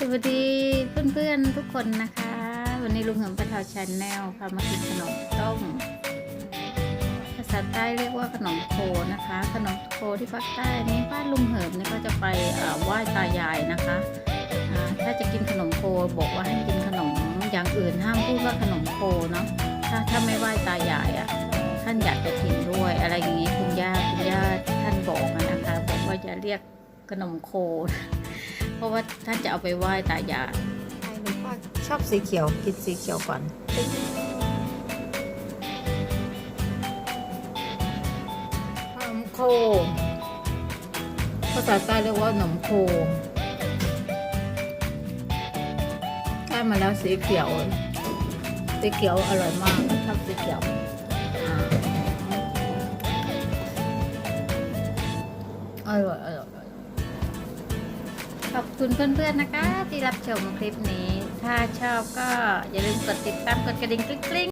สวัสดีเพื่อนๆทุกคนนะคะ วันนี้ลุงเหิมปะทาชาแนลพามากินขนมต้มภาษาใต้เรียกว่าขนมโคนะคะ ขนมโคที่ภาคใต้นี้บ้านลุงเหิมเนี่ยก็จะไปไหว้ตายายนะคะถ้าจะกินขนมโคบอกว่าให้กินขนมอย่างอื่นห้ามพูดว่าขนมโคเนาะถ้าถ้าไม่ไหว้ตายายอะ่ะท่านอยากจะกินด้วยอะไรอย่างนี้คุณย่าคุณย่าท่านบอกนะคะบอกว่าอย่าเรียกขนมโค เพราะว่าท่านจะเอาไปไหว้ตายายใช่ลุงป้าชอบสีเขียวกินสีเขียวก่อน ขนมโค ภาษาใต้เรียกว่าขนมโคได้มาแล้วสีเขียว สีเขียวอร่อยมากชอบสีเขียวอ่าอร่อยอร่อยอร่อย ขอบคุณเพื่อนๆนะคะ ที่รับชมคลิปนี้ ถ้าชอบก็อย่าลืมกดติดตามกดกระดิ่งกริ๊ง